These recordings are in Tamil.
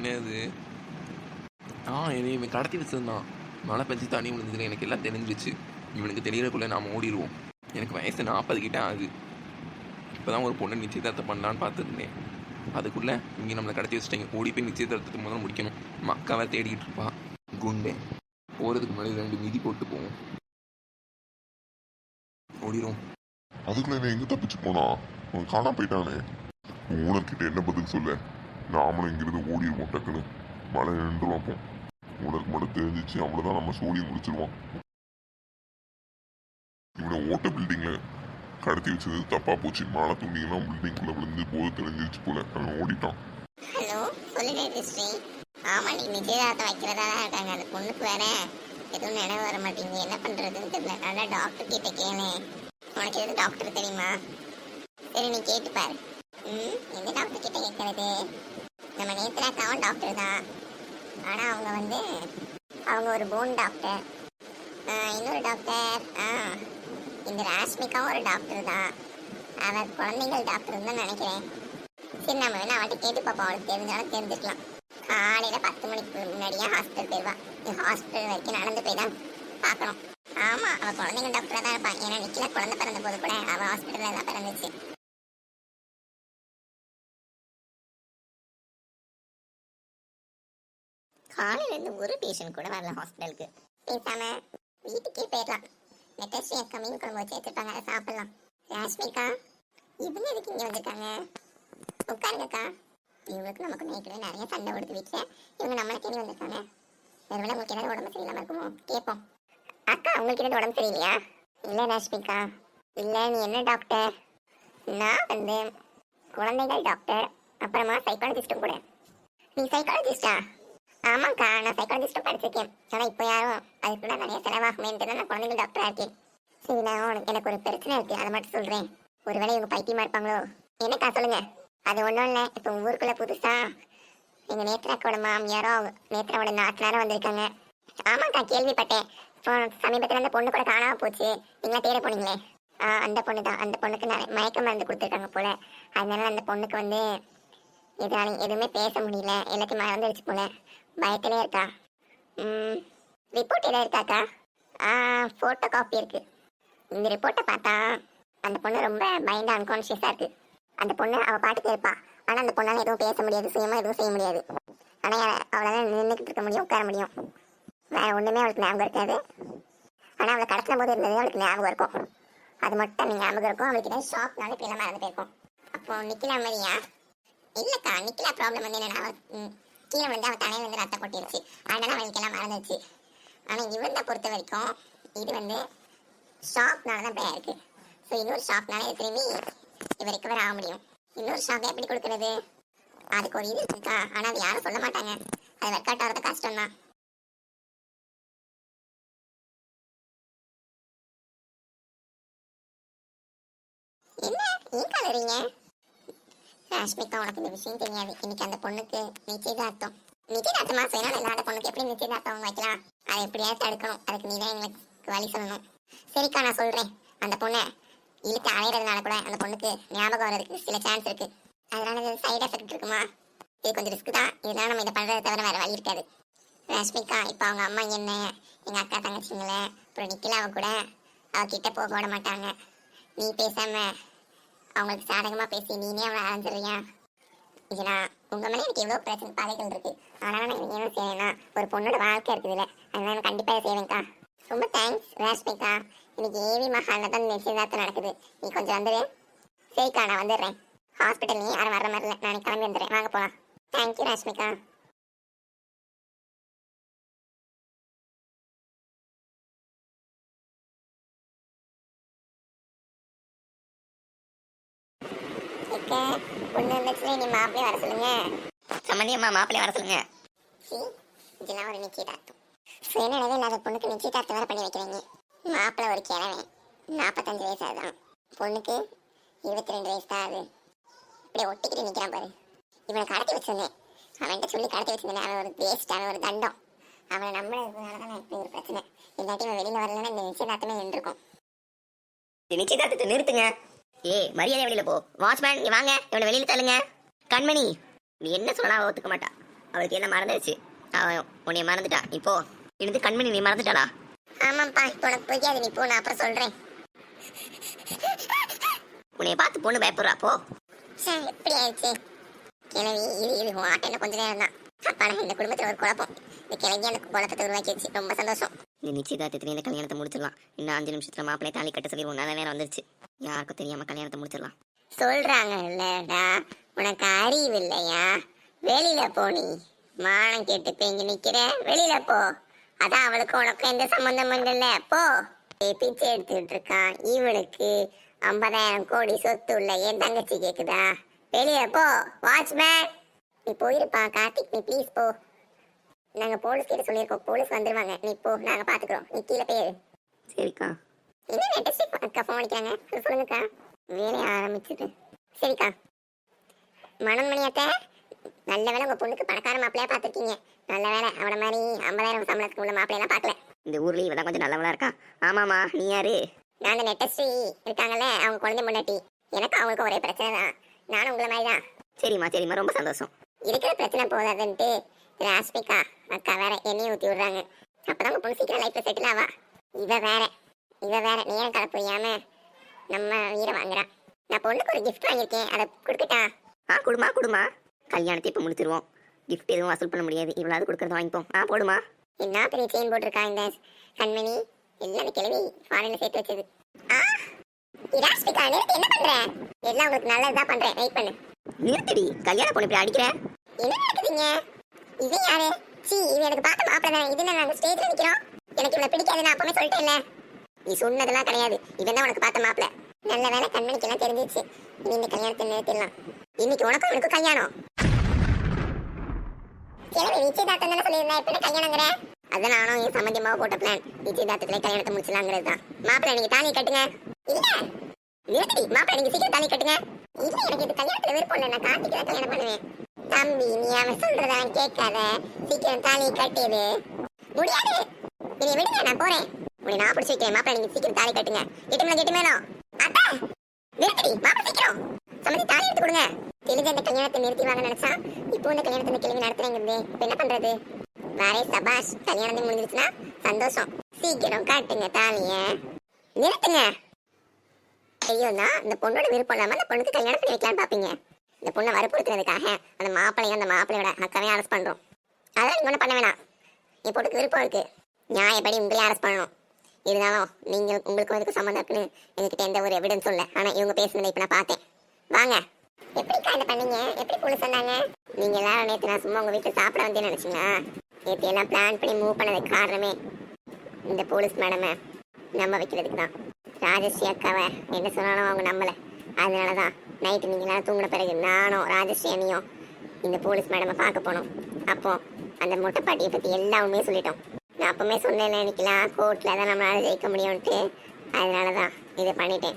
என்னது? ஆ என்னை இவன் கடத்தி வச்சிருந்தான். மழை பெஞ்சு தண்ணி விழுந்ததுல எனக்கு எல்லாம் தெரிஞ்சிச்சு இவனுக்கு தெரியறதுக்குள்ளே நாம் ஓடிடுவோம் எனக்கு வயசு நாற்பது கிட்ட ஆகுது. இப்போ தான் ஒரு பொண்ணு நிச்சயதார்த்தம் பண்ணலான்னு பார்த்துருந்தேன். அதுக்குள்ளே இங்கே நம்மளை கடத்தி வச்சுட்டாங்க ஓடி போய் நிச்சயதார்த்தத்துக்கு முதல்ல முடிக்கணும். மக்காவை தேடிக்கிட்டு இருப்பா. குண்டே. போகிறதுக்கு முன்னாடி ரெண்டு மிதி போட்டு போவோம். ஓடிடும் அதுக்குள்ளே என்ன எங்க தப்பிச்சு போனா? அவன் காணாம போயிட்டானே. ஓனர்கிட்ட என்ன பதில் சொல்ல? நாமளும் இங்கிருந்து ஓடிடுவோம் டக்குன்னு. மழை நின்று வைப்போம் உனக்கு மட்டும் தெரிஞ்சிச்சு அவ்வளோதான் நம்ம சோழி முடிச்சிருவோம் இவனை ஓட்ட பில்டிங்கில் கடத்தி வச்சது தப்பா போச்சு. மழை துணியெல்லாம் பில்டிங்குள்ள விழுந்து போது தெரிஞ்சிருச்சு போல. அவன் ஓடிட்டான். ஹலோ சொல்லுங்க கிருஷ்ணி ஆமா நீ நிச்சயதார்த்தம் வைக்கிறதா தான் இருக்காங்க. அந்த பொண்ணுக்கு வேற எதுவும் நினைவு வர மாட்டேங்குது. என்ன பண்றதுன்னு தெரியல. நல்லா டாக்டர் கிட்ட கேளு. உனக்கு எது டாக்டர் தெரியுமா? சரி நீ கேட்டு பாரு. ம் எந்த டாக்டர் கிட்ட கேட்கறது நம்ம நேத்ராக்காவும் டாக்டர் தான். ஆனா அவங்க வந்து அவங்க ஒரு போன் டாக்டர் இன்னொரு டாக்டர் ஆ இந்த ராஷ்மிகாவும் ஒரு டாக்டர் தான். அவர் குழந்தைகள் டாக்டர் தான் நினைக்கிறேன். சரி நம்ம வேணா அவன்கிட்ட கேட்டு பார்ப்போம் அவளுக்கு தெரிஞ்சாலும் தெரிஞ்சுக்கலாம். காலையில பத்து மணிக்கு முன்னாடியே ஹாஸ்பிட்டல் போயிடுவா ஹாஸ்டல் ஹாஸ்பிட்டல் வரைக்கும் நடந்து போய் தான் பார்க்கணும். ஆமா அவ குழந்தைங்க டாக்டரா தான் இருப்பான். ஏன்னா நிக்கல குழந்தை பிறந்த போது கூட அவ ஹாஸ்பிட்டல்ல தான் பிறந்துச்சு. காலையில இருந்து ஒரு பேஷண்ட் கூட வரல ஹாஸ்பிட்டலுக்கு பேசாம வீட்டுக்கே போயிடலாம். மெட்டஸ்ரீ அக்கா மீன் குழம்பு வச்சு எடுத்துருப்பாங்க அதை சாப்பிடலாம். ராஷ்மிகா இவங்க எதுக்கு இங்கே வந்திருக்காங்க? உட்காருங்கக்கா. இவங்களுக்கு நமக்கு ஏற்கனவே நிறைய சண்டை கொடுத்து வீட்டில் இவங்க நம்மளை தேடி வந்திருக்காங்க. ஒருவேளை உங்களுக்கு ஏதாவது உடம்பு சரியில்லாமல் இருக்குமோ? கேட்போம் அக்கா உங்களுக்கு ஏதாவது உடம்பு சரியில்லையா? இல்லை ராஷ்மிகா இல்லை நீ என்ன டாக்டர் நான் வந்து குழந்தைகள் டாக்டர் அப்புறமா சைக்காலஜிஸ்ட்டும் கூட. நீ சைக்காலஜிஸ்டா ஆமாக்கா நான் சைக்காலஜிஸ்ட்டும் படிச்சிருக்கேன். ஆனால் இப்போ யாரும் அதுக்கு கூட நிறைய செலவாகுமேன்ட்டு தான் நான் குழந்தைங்க டாக்டராக இருக்கேன். சரி நான் உனக்கு எனக்கு ஒரு பிரச்சனை இருக்கு. அதை மட்டும் சொல்கிறேன் ஒருவேளை இவங்க பைத்தியமாக இருப்பாங்களோ? என்னக்கா சொல்லுங்க? அது ஒன்றும் இல்லை. இப்போ ஊருக்குள்ள புதுசா எங்கள் நேத்ராக்கோட மாமியாரோ அவங்க நேத்ராவோட நாத்தனாரோ வந்திருக்காங்க. ஆமாக்கா கேள்விப்பட்டேன். இப்போ சமீபத்தில் அந்த பொண்ணு கூட காணாமல் போச்சு. நீங்களாம் தேட போனீங்களே? ஆ அந்த பொண்ணு தான். அந்த பொண்ணுக்கு நிறைய மயக்க மருந்து கொடுத்துருக்காங்க போல. அதனால அந்த பொண்ணுக்கு வந்து எதாலும் எதுவுமே பேச முடியல. எல்லாத்தையும் மறந்துடுச்சு போல. பயத்திலே இருக்கா? ம் ரிப்போர்ட் எதாவது இருக்காக்கா ஆ ஃபோட்டோ காப்பி இருக்கு. இந்த ரிப்போர்ட்டை பார்த்தா அந்த பொண்ணு ரொம்ப பயந்து அன்கான்ஷியஸாக இருக்கு. அந்த பொண்ணு அவள் பாட்டுக்கு இருப்பா ஆனால் அந்த பொண்ணால் எதுவும் பேச முடியாது சுயமாக எதுவும் செய்ய முடியாது. ஆனால் அவளால் நின்றுக்கிட்டு இருக்க முடியும் உட்கார முடியும். வேற ஒன்றுமே அவளுக்கு ஞாபகம் இருக்காது. ஆனால் அவளை கடத்தின போது இருந்தது அவளுக்கு ஞாபகம் இருக்கும். அது மட்டும் நீங்கள் ஞாபகம் இருக்கும். அவளுக்கு ஏதாவது ஷாப்னால இப்போ மறந்து போயிருக்கும். அப்போ நிக்கிலா மாதிரியா? இல்லைக்கா நிக்கிலா ப்ராப்ளம் வந்து என்னென்னா கீழே வந்து அவன் தலையில வந்து ரத்த கொட்டிருச்சு. அதனால அவனுக்கு எல்லாம் மறந்துச்சு ஆனா இவனை பொறுத்த வரைக்கும் இது வந்து ஷாப்னால தான் இருக்கு. ஸோ இன்னொரு ஷாப்னால திரும்பி இவர் ரெக்கவர் ஆக முடியும். இன்னொரு ஷாப் எப்படி கொடுக்கறது? அதுக்கு ஒரு இது இருக்கா? ஆனா அது யாரும் சொல்ல மாட்டாங்க. அது ஒர்க் அவுட் ஆகிறது கஷ்டம் தான் என்ன? ஏன் கலறீங்க ராஷ்மிகா உனக்கு இந்த விஷயம் தெரியாது. இன்னைக்கு அந்த பொண்ணுக்கு நிச்சயதார்த்தம். நிச்சயதார்த்தமா செய்யணும் இல்லாத பொண்ணுக்கு எப்படி நிச்சயதார்த்தம் வைக்கலாம்? அதை எப்படியாவது தடுக்கணும். அதுக்கு நீ தான் எங்களுக்கு வழி சொல்லணும். சரிக்கா நான் சொல்றேன். அந்த பொண்ணை இழுத்து அலையிறதுனால கூட அந்த பொண்ணுக்கு ஞாபகம் வர்றதுக்கு சில சான்ஸ் இருக்கு. அதனால இது சைடு எஃபெக்ட் இருக்குமா? இது கொஞ்சம் ரிஸ்க் தான். இதெல்லாம் நம்ம இதை பண்றதை தவிர வேற வழி இருக்காது. ரஷ்மிகா இப்போ அவங்க அம்மா என்ன? எங்க அக்கா தங்கச்சிங்கள? அப்புறம் நிக்கிலாவை கூட. அவ கிட்ட போக விட மாட்டாங்க. நீ பேசாம அவங்களுக்கு சாதகமாக பேசி நீனே அவனை அரைஞ்சிடுறியா இது உங்க மேலே எனக்கு எவ்வளோ பிரச்சனை பாதைகள் இருக்கு. ஆனாலும் நான் இவங்க என்ன செய்வேன்னா ஒரு பொண்ணோட வாழ்க்கை இருக்குது இல்லை அதனால நான் கண்டிப்பாக செய்வேன்க்கா. ரொம்ப தேங்க்ஸ் ராஷ்மிகா இன்னைக்கு ஏவி மஹாலில் தான் நிச்சயதார்த்தம் நடக்குது. நீ கொஞ்சம் வந்துடு சரிக்கா நான் வந்துடுறேன். ஹாஸ்பிட்டல் யாரும் வர மாதிரி இல்லை. நான் கிளம்பி வந்துடுறேன். வாங்க போகலாம் தேங்க்யூ ராஷ்மிகா இக்க, பொண்ணு வந்துச்சுல நீ மாப்பிள்ளைய வர சொல்லுங்க. சம்மந்தியம்மா மாப்பிள்ளை வர சொல்லுங்க. சி இதெல்லாம் ஒரு நிச்சயதார்த்தம். இல்லாத பொண்ணுக்கு நிச்சயதார்த்தம் பண்ணி வைக்கிறீங்க. மாப்பிள்ளை ஒரு கிழவன். நாற்பத்தஞ்சு வயசு ஆகுதான். பொண்ணுக்கு இருபத்தி ரெண்டு வயசு தான் ஆகுது. இப்படி ஒட்டிக்கிட்டு நிற்கிறான் பாரு. இவனை கடத்தி வச்சிருந்தேன். அவன்கிட்ட சொல்லி கடத்தி வச்சிருந்தேன். அவன் ஒரு வேஸ்ட் அவன் ஒரு தண்டம். அவனை நம்பினதுனால தான் இப்படி ஒரு பிரச்சனை. இல்லாட்டி இவன் வெளியில் வரலன்னா இந்த நிச்சயதார்த்தமே நின்றுருக்கும். நிச்சயதார்த்தத்தை நிறுத்துங்க. ஏய் மரியாதை வெளியில போ. வாட்ச்மேன் இங்க வாங்க. இவனை வெளியில தள்ளுங்க. கண்மணி நீ என்ன சொன்னா ஒத்துக்க மாட்டா. அவளுக்கு என்ன மறந்துடுச்சு அவன் உன்னைய மறந்துட்டா. இப்போ இருந்து கண்மணி நீ மறந்துட்டாளா? ஆமாப்பா இப்போ உனக்கு புரியாது. நீ போ நான் அப்புறம் சொல்றேன். உன்னைய பார்த்து பொண்ணு பயப்படுறா. போ. எப்படி ஆயிடுச்சு. கிளவி இது இது உன் இன்னும் கொஞ்ச நேரம் தான். அப்பாடா இந்த குடும்பத்துல ஒரு குழப்பம். இந்த கிளவி அந்த குழப்பத்தை உருவாக்கி வச்சு ரொம்ப சந்தோஷம். இந்த நிச்சயதார்த்தத்துல இந்த கல்யாணத்தை முடிச்சிடலாம். இன்னும் அஞ்சு நிமிஷத்துல மாப்பிள்ளை தாலி கட்ட சொல்லிடுவோம் நல்ல நேரம் வந்துருச்சு. யாருக்கும் தெரியாம கல்யாணத்தை முடிச்சிடலாம். சொல்றாங்கல்லடா உனக்கு அறிவு இல்லையா? வெளியில போ நீ. மானம் கேட்டு பேங்கி நிக்கிற. வெளியில போ. அதான் அவளுக்கு உனக்கு எந்த சம்பந்தமும் இல்ல போ. பிச்சை எடுத்துட்டு இருக்கான். இவளுக்கு ஐம்பதாயிரம் கோடி சொத்து உள்ள என் தங்கச்சி கேக்குதா? வெளியில போ வாட்ச்மேன். நீ போயிருப்பா கார்த்திக் நீ ப்ளீஸ் போ. நாங்க போலீஸ் கிட்ட சொல்லியிருக்கோம். போலீஸ் வந்துருவாங்க. நீ போ. நாங்க பாத்துக்கிறோம் நீ கீழே போயிரு சரிக்கா. என்ன நெட்டஸ்ட் அக்கா ஃபோன் அடிக்கிறாங்க. சொல்லுங்கக்கா. வேலையை ஆரம்பிச்சுட்டு சரிக்கா. மனோன்மணி அத்தை நல்ல வேலை உங்க பொண்ணுக்கு பணக்கார மாப்பிள்ளையா பார்த்துருக்கீங்க. நல்ல வேலை அவன மாதிரி ஐம்பதாயிரம் சம்பளத்துக்கு உள்ள மாப்பிள்ளையெல்லாம் பார்க்கல. இந்த ஊர்லயே இவதான் கொஞ்சம் நல்லவளா இருக்கா? ஆமாமா நீ யாரு? நான் அந்த நெட்டஸ்ரீ இருக்காங்கல்ல அவங்க குழந்தை முன்னாடி எனக்கு அவங்களுக்கு ஒரே பிரச்சனை தான். நானும் உங்களை மாதிரி தான். சரிம்மா சரிம்மா. ரொம்ப சந்தோஷம். இருக்கிற பிரச்சனை போதாதுன்ட்டு ராஷ்மிகா அக்கா வேற எண்ணெய் ஊற்றி விடுறாங்க. அப்பதான் உங்க பொண்ணு சீக்கிரம் லைஃப்ல செட்டில் ஆவா? இவ வேற. இவ வேற நேரம் கலப்பு புரியாம நம்ம உயிரை வாங்குறா. நான் பொண்ணுக்கு ஒரு gift வாங்கியிருக்கேன். அதை கொடுக்கட்டா? ஆ குடுமா குடுமா. கல்யாணத்தை இப்போ முடிச்சிருவோம். கிஃப்ட் எதுவும் வசூல் பண்ண முடியாது. இவ்வளவு கொடுக்கறது வாங்கிப்போம். ஆ போடுமா. என்ன பெரிய செயின் போட்டிருக்கா இந்த கண்மணி? எல்லாம் கிழவி ஃபாரின்ல சேர்த்து வச்சது. ஆ ராஷ்மிகா நிறுத்தி. என்ன பண்ற? எல்லாம் உங்களுக்கு நல்லதுதான் பண்றேன். வெயிட் பண்ணு. நிறுத்திடி. கல்யாண பொண்ணு இப்படி அடிக்கிற? என்ன நடக்குதுங்க? இது யாரு? சி இது எனக்கு பார்த்த மாப்பிள்ள இது நாங்க ஸ்டேஜ்ல நிக்கிறோம்? எனக்கு பிடிக்காது நான் அப்பவே சொல்லிட்டேன்ல. நீ சொன்னதெல்லாம் கிடையாது. இவன் தான் உனக்கு பார்த்த மாப்பிள. நல்ல வேலை கண்மணிக்கு எல்லாம் தெரிஞ்சிச்சு. இனி இந்த கல்யாணத்தை நிறுத்திடலாம். இன்னைக்கு உனக்கும் உனக்கு கல்யாணம். கிளம்பி நிச்சயதார்த்தம் தானே சொல்லியிருந்தேன் எப்படி கல்யாணங்கிற? அதான் நானும் என் சம்மந்தமாக போட்ட பிளான் நிச்சயதார்த்தத்துல கல்யாணத்தை முடிச்சலாங்கிறது தான். மாப்பிள்ள நீங்க தாலி கட்டுங்க. இல்ல. நிறுத்தி மாப்பிள்ள நீங்க சீக்கிரம் தாலி கட்டுங்க. இல்ல எனக்கு இது கல்யாணத்துல விருப்பம் இல்லை. நான் கார்த்திக்கு தான் கல்யாணம் பண்ணுவேன். தம்பி நீ அவன் சொல்றதான் கேட்காத. சீக்கிரம் தாலி கட்டியது முடியாது. என்னை விடுங்க நான் போறேன். உன்னை நான் பிடிச்சி வைக்கிறேன். மாப்பிள்ள நீங்க சீக்கிரம் தாலி கட்டுங்க. எட்டு மணி அத்தா நிறுத்தி மாப்பிள்ள சீக்கிரம். சம்மதி தாலி எடுத்து கொடுங்க. தெளிஞ்ச இந்த கல்யாணத்தை நிறுத்திவாங்க நினைச்சா இப்போ இந்த கல்யாணத்தை இந்த கிழமை நடத்துறேங்கிறது இப்போ என்ன பண்றது? வேறே சபாஷ் கல்யாணம் முடிஞ்சிருச்சுன்னா சந்தோஷம். சீக்கிரம் காட்டுங்க தாலிய. நிறுத்துங்க. ஐயோண்ணா இந்த பொண்ணோட விருப்பம் இல்லாம அந்த பொண்ணுக்கு கல்யாணம் பண்ணி வைக்கலாம்னு பாப்பீங்க. இந்த பொண்ணை வற்புறுத்துறதுக்காக அந்த மாப்பிள்ளையும் அந்த மாப்பிள்ளையோட அக்காவையும் அரெஸ்ட் பண்றோம். அதெல்லாம் நீங்க ஒன்றும் பண்ண வேணாம். என் பொண்ணுக்கு விருப்பம் இருக்கு. நியாயப்படி உங்களையும் அரெஸ்ட் பண்ணணும். இருந்தாலும் நீங்க உங்களுக்கு அதுக்கு சம்மந்தம் இருக்குன்னு எங்ககிட்ட எந்த ஒரு எவிடன்ஸும் இல்லை. ஆனா இவங்க பேசுனதை இப்போ நான் பார்த்தேன். வாங்க. எப்படிக்கா இதை பண்ணீங்க? எப்படி போலீஸ் சொன்னாங்க? நீங்க எல்லாரும் நேற்று நான் சும்மா உங்க வீட்டுல சாப்பிட வந்தேன்னு நினைச்சீங்களா? நேற்று எல்லாம் பிளான் பண்ணி மூவ் பண்ணதுக்கு காரணமே இந்த போலீஸ் மேடமை நம்ப வைக்கிறதுக்கு தான். ராஜஸ்ரீ அக்காவை என்ன சொன்னாலும் அவங்க நம்பல. அதனால தான் நைட்டு நீங்கள் எல்லாரும் தூங்கின பிறகு நானும் ராஜஸ்ரீ அண்ணியும் இந்த போலீஸ் மேடமை பார்க்க போனோம். அப்போ அந்த முட்டைப்பாட்டியை பத்தி பற்றி எல்லா உண்மையும் சொல்லிட்டோம். நான் அப்பவுமே சொன்னேன் நினைக்கலாம் கோர்ட்டில் தான் நம்மளால் ஜெயிக்க முடியும்ட்டு அதனால தான் இது பண்ணிட்டேன்.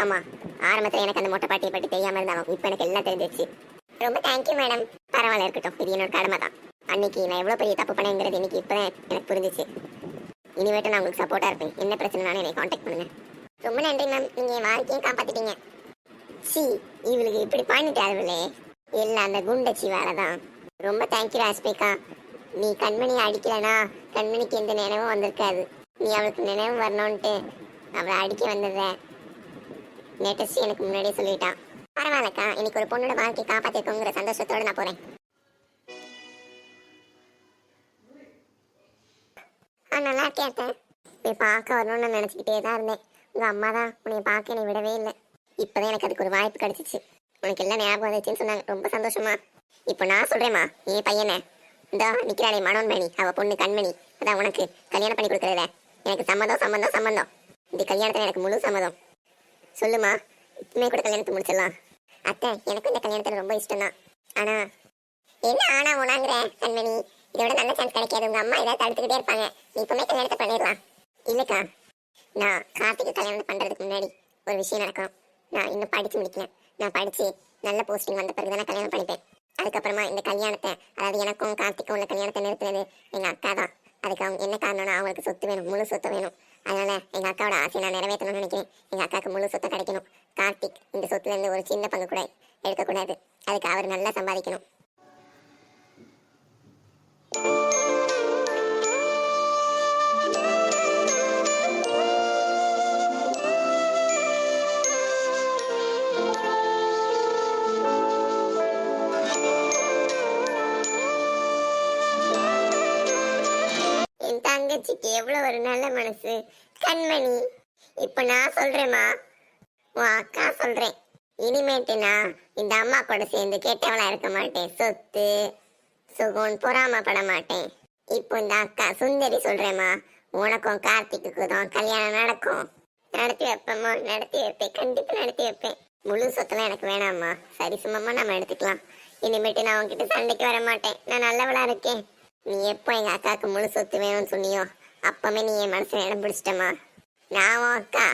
ஆமாம் ஆரம்பத்தில் எனக்கு அந்த மொட்டை பாட்டியை பற்றி தெரியாமல் இருந்தாலும் இப்போ எனக்கு எல்லாம் தெரிஞ்சிச்சு ரொம்ப தேங்க்யூ மேடம் பரவாயில்ல இருக்கட்டும். இது என்னோட கடமை தான். அன்னைக்கு நான் எவ்வளோ பெரிய தப்பு பண்ணேங்கிறது இன்னைக்கு இப்போ தான் எனக்கு புரிஞ்சிச்சு. இனிமேட்டு நான் உங்களுக்கு சப்போர்ட்டாக இருப்பேன். என்ன பிரச்சனைனாலும் என்னை காண்டாக்ட் பண்ணுங்க. ரொம்ப நன்றி மேம் நீங்கள் என் வாழ்க்கையும் காப்பாற்றிட்டீங்க சி இவளுக்கு இப்படி பண்ணிட்டாருங்களே எல்லாம் அந்த குண்டச்சி வேலை தான் ரொம்ப தேங்க்யூ ராஸ்மிகா நீ கண்மணி அடிக்கலனா கண்மணிக்கு எந்த நினைவும் வந்திருக்காது. நீ அவளுக்கு நினைவு வரணும்ன்ட்டு அவளை அடிக்க வந்தத நேட்டஸ்ட் எனக்கு முன்னாடியே சொல்லிட்டான் பரவாயில்லக்கா இன்னைக்கு ஒரு பொண்ணோட வாழ்க்கையை காப்பாற்றிருக்கோங்கிற சந்தோஷத்தோட நான் போகிறேன் ஆ நல்லா கேட்டேன் நீ பார்க்க வரணும்னு நினச்சிக்கிட்டே தான் இருந்தேன். உங்கள் அம்மா தான் உன்னை பார்க்க என்னை விடவே இல்லை. இப்போதான் எனக்கு அதுக்கு ஒரு வாய்ப்பு கிடைச்சிச்சு. உனக்கு எல்லாம் ஞாபகம் வந்துச்சுன்னு சொன்னாங்க. ரொம்ப சந்தோஷமா. இப்போ நான் சொல்கிறேம்மா நீ பையனை. இந்த நிக்கிறாளே மனோன்மணி. அவ பொண்ணு கண்மணி. அதான் உனக்கு கல்யாணம் பண்ணி கொடுக்குறதுல எனக்கு சம்மதம் சம்மந்தம் சம்மந்தம் இந்த கல்யாணத்துல எனக்கு முழு சம்மதம். சொல்லுமா இப்பவுமே கூட கல்யாணத்தை முடிச்சிடலாம். அத்தை எனக்கும் இந்த கல்யாணத்துல ரொம்ப இஷ்டம் தான் ஆனா என்ன ஆனா உணாங்கிற கண்மணி? இதோட நல்ல சான்ஸ் கிடைக்காது. உங்க அம்மா ஏதாவது தடுத்துக்கிட்டே இருப்பாங்க. நீ இப்பவுமே கல்யாணத்தை பண்ணிடலாம். இல்லக்கா நான் கார்த்திகை கல்யாணம் பண்றதுக்கு முன்னாடி ஒரு விஷயம் நடக்கும். நான் இன்னும் படிச்சு முடிக்கல. நான் படிச்சு நல்ல போஸ்டிங் வந்த பிறகு தான் நான் கல்யாணம் பண்ணிப்பேன். அதுக்கப்புறமா இந்த கல்யாணத்தை அதாவது எனக்கும் கார்த்திக்கும் உள்ள கல்யாணத்தை நிறுத்தினது எங்க அக்கா தான். அதுக்கு அவங்க என்ன காரணம்னா அவங்களுக்கு சொத்து வேணும் முழு சொத்து வேணும். அதனால எங்க அக்காவோட ஆசையை நான் நிறைவேற்றணும்னு நினைக்கிறேன். எங்க அக்காவுக்கு முழு சொத்தை கிடைக்கணும். கார்த்திக் இந்த சொத்துலேருந்து ஒரு சின்ன பங்கு கூட எடுக்கக்கூடாது. அதுக்கு அவர் நல்லா சம்பாதிக்கணும். தங்கச்சிக்கு எவ்வளவு ஒரு நல்ல மனசு? கண்மணி இப்ப நான் சொல்கிறேம்மா உன் அக்கா சொல்றேன். இனிமேட்டு நான் இந்த அம்மா கூட சேர்ந்து கெட்டவளா இருக்க மாட்டேன். சொத்து சுகம் பொறாமப்பட மாட்டேன். இப்போ இந்த அக்கா சுந்தரி சொல்றேம்மா. உனக்கும் கார்த்திக்குக்கும் தான் கல்யாணம் நடக்கும். நடத்தி வைப்பேம்மா. நடத்தி வைப்பேன். கண்டிப்பா நடத்தி வைப்பேன். முழு சொத்தெல்லாம் எனக்கு வேணாம்மா. சரி சும்மா நம்ம எடுத்துக்கலாம். இனிமேட்டு நான் உங்ககிட்ட சண்டைக்கு வர மாட்டேன். நான் நல்லவளா இருக்கேன். நீ எப்போ எங்க அக்காவுக்கு முழு சொத்து வேணும்னு சொன்னியோ அப்பமே நீ என் மனசுல இடம் பிடிச்சிட்டமா நான் உன் அக்கா.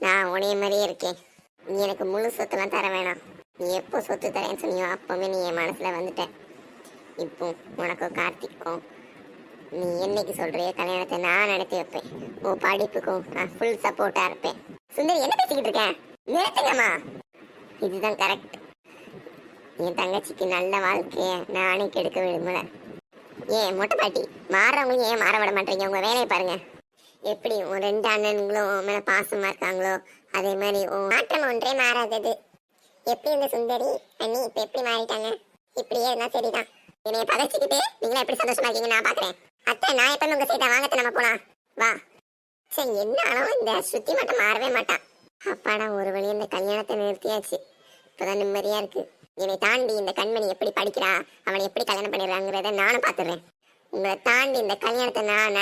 நான் உனைய மாதிரியே இருக்கேன். நீ எனக்கு முழு சொத்துலாம் தர வேணாம். நீ எப்போ சொத்து தரேன்னு சொன்னியோ அப்பவுமே நீ என் மனசுல வந்துட்ட. இப்போ உனக்கும் கார்த்திக்கும் நீ என்னைக்கு சொல்கிறிய கல்யாணத்தை நான் நடத்தி வைப்பேன். உன் படிப்புக்கும் நான் ஃபுல் சப்போர்ட்டா இருப்பேன். சுந்தரி என்ன பேசிக்கிட்டு இருக்கேன் நிறுத்துங்கம்மா. இதுதான் கரெக்ட் என் தங்கச்சிக்கு நல்ல வாழ்க்கையை நானே கெடுக்க விரும்பலை. ஏன் மொட்டை பாட்டி மாறவங்களையும் ஏன் மாற விட மாட்டீங்க? உங்க வேலையை பாருங்க. எப்படி உன் ரெண்டு அண்ணன்களும் உன் மேல பாசமா இருக்காங்களோ அதே மாதிரி உன் மாற்றம் ஒன்றே மாறாதது. எப்படி இந்த சுந்தரி அண்ணி இப்ப எப்படி மாறிட்டாங்க? இப்படியே இருந்தா சரிதான். என்னைய பகைச்சிக்கிட்டு நீங்களா எப்படி சந்தோஷமா இருக்கீங்க நான் பாக்குறேன். அத்தை நான் எப்பவுமே உங்க சீட்டை வாங்கத்த நம்ம போலாம். வா. சரி என்னாலும் இந்த சுத்தி மட்டும் மாறவே மாட்டான் அப்பாடா ஒரு வழி இந்த கல்யாணத்தை நிறுத்தியாச்சு. இப்பதான் நிம்மதியா இருக்கு. என்னை தாண்டி இந்த கண்மணி எப்படி படிக்கிறா அவனை எப்படி கல்யாணம் பண்ணிடுறாங்கிறத நானும் பாத்துறேன் உங்களை தாண்டி இந்த கல்யாணத்தை நான்